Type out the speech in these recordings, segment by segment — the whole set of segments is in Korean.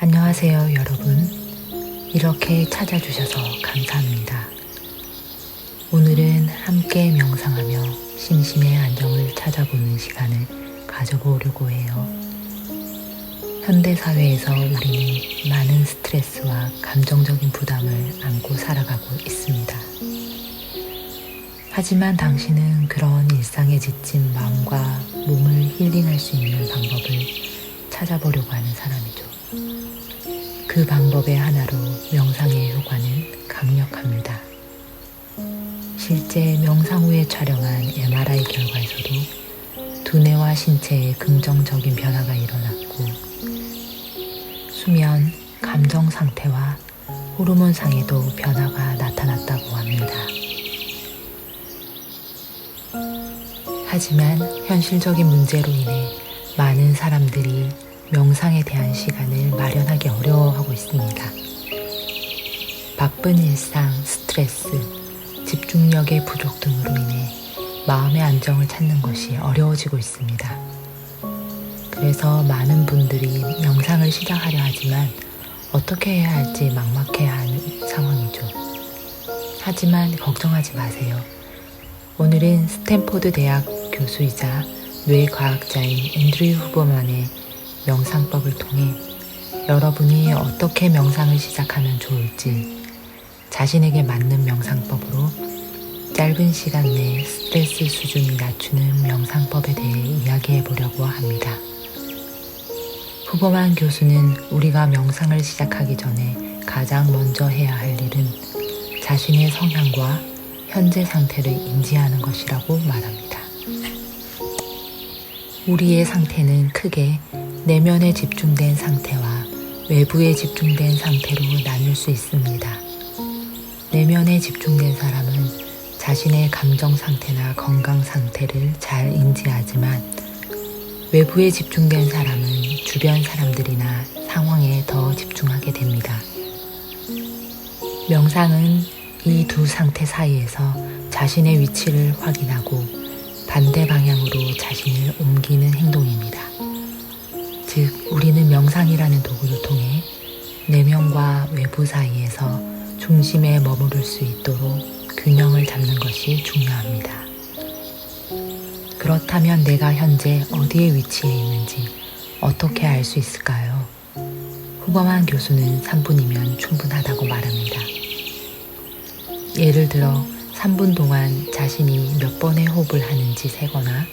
안녕하세요, 여러분. 이렇게 찾아주셔서 감사합니다. 오늘은 함께 명상하며 심심의 안정을 찾아보는 시간을 가져보려고 해요. 현대사회에서 우리는 많은 스트레스와 감정적인 부담을 안고 살아가고 있습니다. 하지만 당신은 그런 일상에 지친 마음과 몸을 힐링할 수 있는 방법을 찾아보려고 하는 사람이죠. 그 방법의 하나로 명상의 효과는 강력합니다. 실제 명상 후에 촬영한 MRI 결과에서도 두뇌와 신체에 긍정적인 변화가 일어났고 수면, 감정 상태와 호르몬 상에도 변화가 나타났다고 합니다. 하지만 현실적인 문제로 인해 많은 사람들이 명상에 대한 시간을 마련하기 어려워하고 있습니다. 바쁜 일상, 스트레스, 집중력의 부족 등으로 인해 마음의 안정을 찾는 것이 어려워지고 있습니다. 그래서 많은 분들이 명상을 시작하려 하지만 어떻게 해야 할지 막막해 하는 상황이죠. 하지만 걱정하지 마세요. 오늘은 스탠포드 대학 교수이자 뇌과학자인 앤드류 후버만의 명상법을 통해 여러분이 어떻게 명상을 시작하면 좋을지 자신에게 맞는 명상법으로 짧은 시간 내에 스트레스 수준을 낮추는 명상법에 대해 이야기해 보려고 합니다. 후보만 교수는 우리가 명상을 시작하기 전에 가장 먼저 해야 할 일은 자신의 성향과 현재 상태를 인지하는 것이라고 말합니다. 우리의 상태는 크게 내면에 집중된 상태와 외부에 집중된 상태로 나눌 수 있습니다. 내면에 집중된 사람은 자신의 감정 상태나 건강 상태를 잘 인지하지만 외부에 집중된 사람은 주변 사람들이나 상황에 더 집중하게 됩니다. 명상은 이 두 상태 사이에서 자신의 위치를 확인하고 반대 방향으로 자신을 옮기는 행동입니다. 즉, 우리는 명상이라는 도구를 통해 내면과 외부 사이에서 중심에 머무를 수 있도록 균형을 잡는 것이 중요합니다. 그렇다면 내가 현재 어디에 위치해 있는지 어떻게 알 수 있을까요? 후범한 교수는 3분이면 충분하다고 말합니다. 예를 들어 3분 동안 자신이 몇 번의 호흡을 하는지 세거나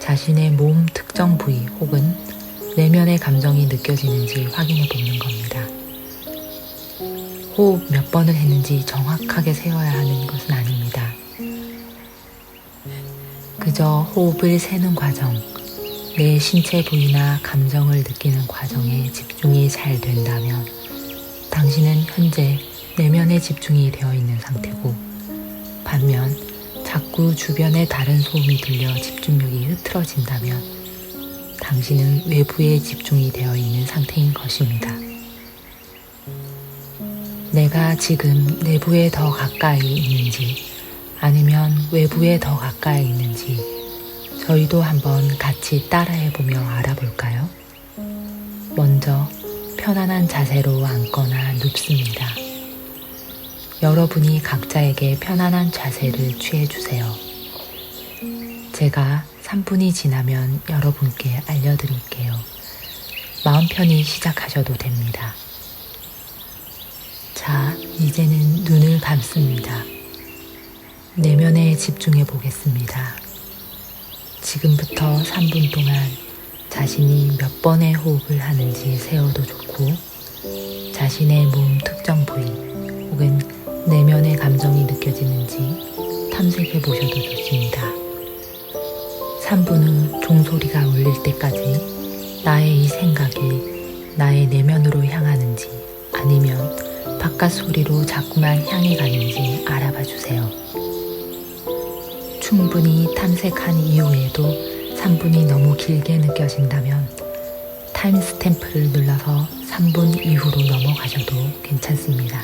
자신의 몸 특정 부위 혹은 내면의 감정이 느껴지는지 확인해 보는 겁니다. 호흡 몇 번을 했는지 정확하게 세어야 하는 것은 아닙니다. 그저 호흡을 세는 과정, 내 신체 부위나 감정을 느끼는 과정에 집중이 잘 된다면 당신은 현재 내면에 집중이 되어 있는 상태고 반면 자꾸 주변의 다른 소음이 들려 집중력이 흐트러진다면 당신은 외부에 집중이 되어 있는 상태인 것입니다. 내가 지금 내부에 더 가까이 있는지 아니면 외부에 더 가까이 있는지 저희도 한번 같이 따라해 보며 알아볼까요? 먼저 편안한 자세로 앉거나 눕습니다. 여러분이 각자에게 편안한 자세를 취해 주세요. 제가 3분이 지나면 여러분께 알려드릴게요. 마음 편히 시작하셔도 됩니다. 자, 이제는 눈을 감습니다. 내면에 집중해 보겠습니다. 지금부터 3분 동안 자신이 몇 번의 호흡을 하는지 세어도 좋고, 자신의 몸 특정 부위 혹은 내면의 감정이 느껴지는지 탐색해 보셔도 좋습니다. 3분 후 종소리가 울릴 때까지 나의 이 생각이 나의 내면으로 향하는지 아니면 바깥 소리로 자꾸만 향해 가는지 알아봐 주세요. 충분히 탐색한 이후에도 3분이 너무 길게 느껴진다면 타임 스탬프를 눌러서 3분 이후로 넘어가셔도 괜찮습니다.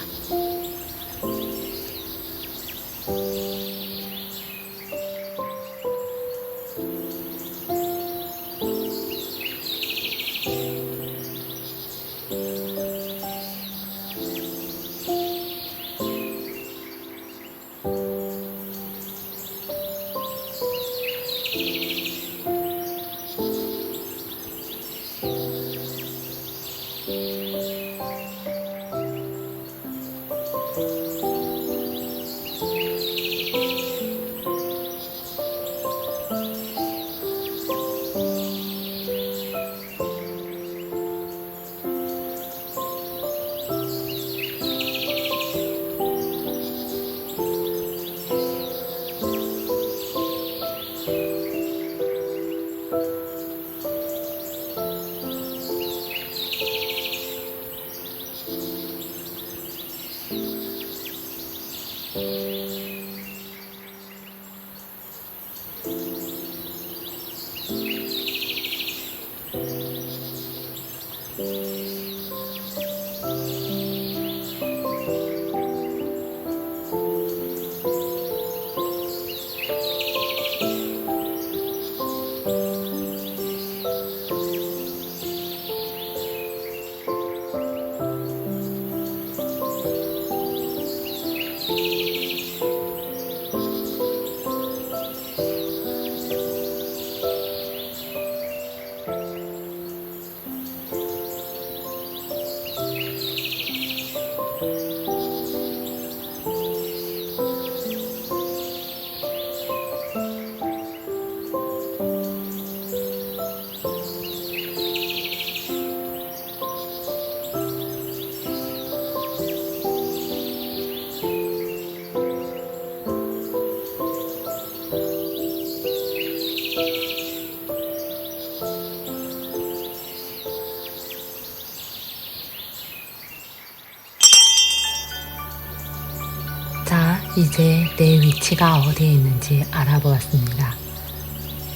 이제 내 위치가 어디에 있는지 알아보았습니다.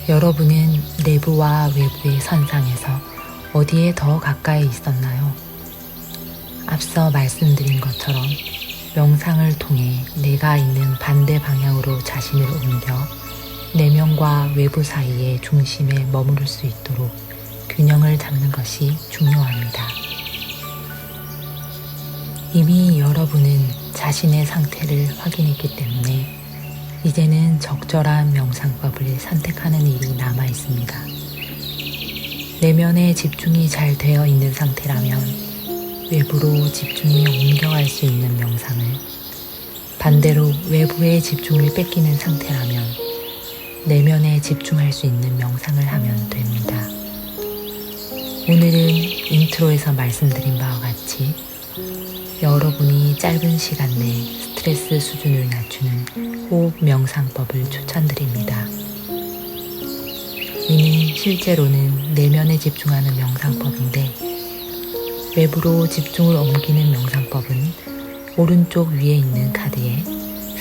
여러분은 내부와 외부의 선상에서 어디에 더 가까이 있었나요? 앞서 말씀드린 것처럼 명상을 통해 내가 있는 반대 방향으로 자신을 옮겨 내면과 외부 사이의 중심에 머무를 수 있도록 균형을 잡는 것이 중요합니다. 이미 여러분은 자신의 상태를 확인했기 때문에 이제는 적절한 명상법을 선택하는 일이 남아 있습니다. 내면에 집중이 잘 되어 있는 상태라면 외부로 집중이 옮겨갈 수 있는 명상을 반대로 외부에 집중을 뺏기는 상태라면 내면에 집중할 수 있는 명상을 하면 됩니다. 오늘은 인트로에서 말씀드린 바와 같이 여러분이 짧은 시간 내 스트레스 수준을 낮추는 호흡 명상법을 추천드립니다. 이는 실제로는 내면에 집중하는 명상법인데 외부로 집중을 옮기는 명상법은 오른쪽 위에 있는 카드에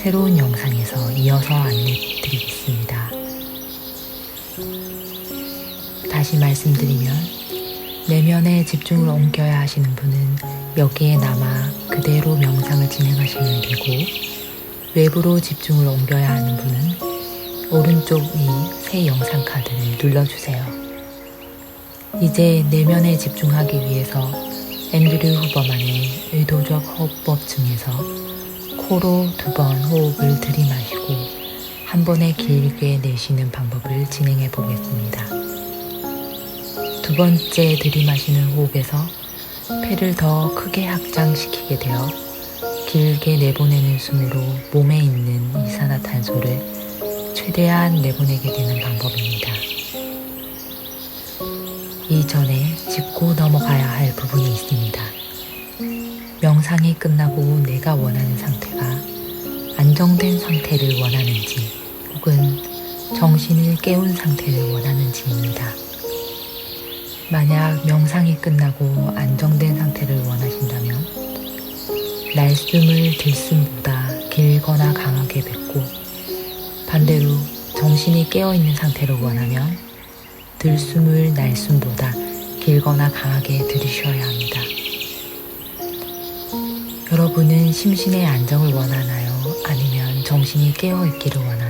새로운 영상에서 이어서 안내드리겠습니다. 다시 말씀드리면 내면에 집중을 옮겨야 하시는 분은 여기에 남아 그대로 명상을 진행하시면 되고 외부로 집중을 옮겨야 하는 분은 오른쪽 위 새 영상 카드를 눌러주세요. 이제 내면에 집중하기 위해서 앤드류 후버만의 의도적 호흡법 중에서 코로 두 번 호흡을 들이마시고 한 번에 길게 내쉬는 방법을 진행해 보겠습니다. 두 번째 들이마시는 호흡에서 폐를 더 크게 확장시키게 되어 길게 내보내는 숨으로 몸에 있는 이산화탄소를 최대한 내보내게 되는 방법입니다. 이전에 짚고 넘어가야 할 부분이 있습니다. 명상이 끝나고 내가 원하는 상태가 안정된 상태를 원하는지 혹은 정신을 깨운 상태를 원하는지입니다. 만약 명상이 끝나고 안정된 상태를 원하신다면 날숨을 들숨보다 길거나 강하게 뱉고 반대로 정신이 깨어있는 상태를 원하면 들숨을 날숨보다 길거나 강하게 들이쉬어야 합니다. 여러분은 심신의 안정을 원하나요? 아니면 정신이 깨어있기를 원하나요?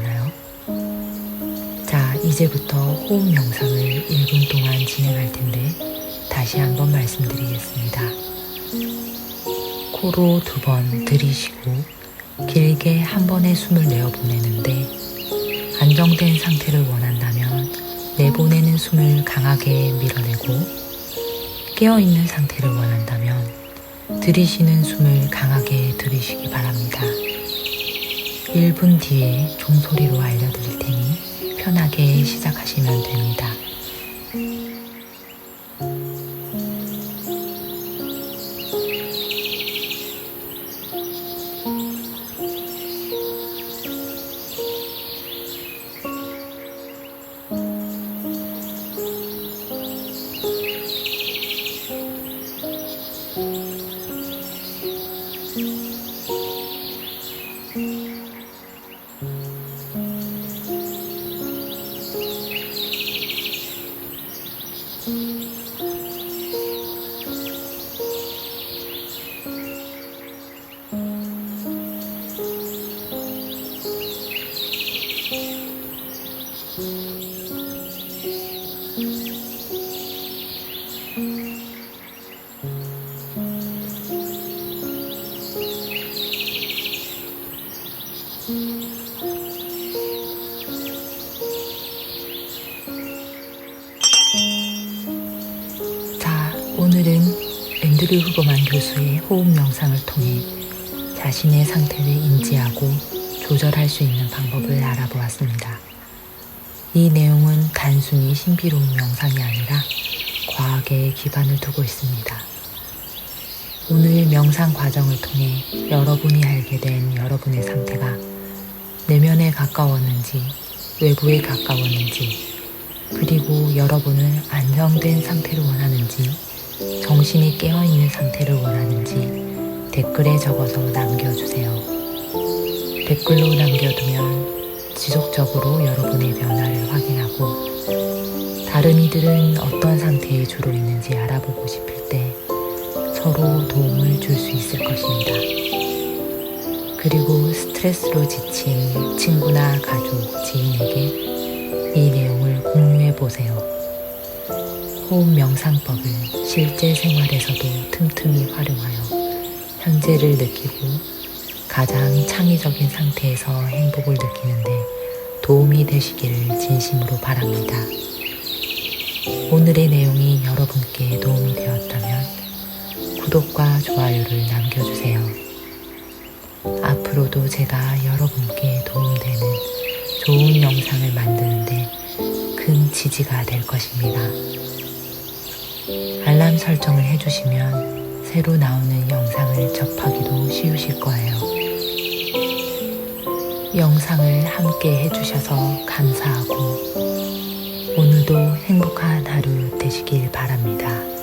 자, 이제부터 호흡 명상을 1분 동안 진행할 텐데 다시 한번 말씀드리겠습니다. 코로 두 번 들이쉬고 길게 한 번에 숨을 내어 보내는데 안정된 상태를 원한다면 내보내는 숨을 강하게 밀어내고 깨어있는 상태를 원한다면 들이쉬는 숨을 강하게 들이쉬기 바랍니다. 1분 뒤에 종소리로 알려드릴 테니 편하게 시작하시면 됩니다. 앤드류 후보만 교수의 호흡 명상을 통해 자신의 상태를 인지하고 조절할 수 있는 방법을 알아보았습니다. 이 내용은 단순히 신비로운 명상이 아니라 과학에 기반을 두고 있습니다. 오늘 명상 과정을 통해 여러분이 알게 된 여러분의 상태가 내면에 가까웠는지 외부에 가까웠는지 그리고 여러분은 안정된 상태를 원하는지 정신이 깨어있는 상태를 원하는지 댓글에 적어서 남겨주세요. 댓글로 남겨두면 지속적으로 여러분의 변화를 확인하고 다른 이들은 어떤 상태에 주로 있는지 알아보고 싶을 때 서로 도움을 줄 수 있을 것입니다. 그리고 스트레스로 지친 친구나 가족, 지인에게 이 내용을 공유해 보세요. 호흡 명상법을 실제 생활에서도 틈틈이 활용하여 현재를 느끼고 가장 창의적인 상태에서 행복을 느끼는데 도움이 되시기를 진심으로 바랍니다. 오늘의 내용이 여러분께 도움이 되었다면 구독과 좋아요를 남겨주세요. 앞으로도 제가 여러분께 도움되는 좋은 영상을 만드는데 큰 지지가 될 것입니다. 알람 설정을 해주시면 새로 나오는 영상을 접하기도 쉬우실 거예요. 영상을 함께 해주셔서 감사하고 오늘도 행복한 하루 되시길 바랍니다.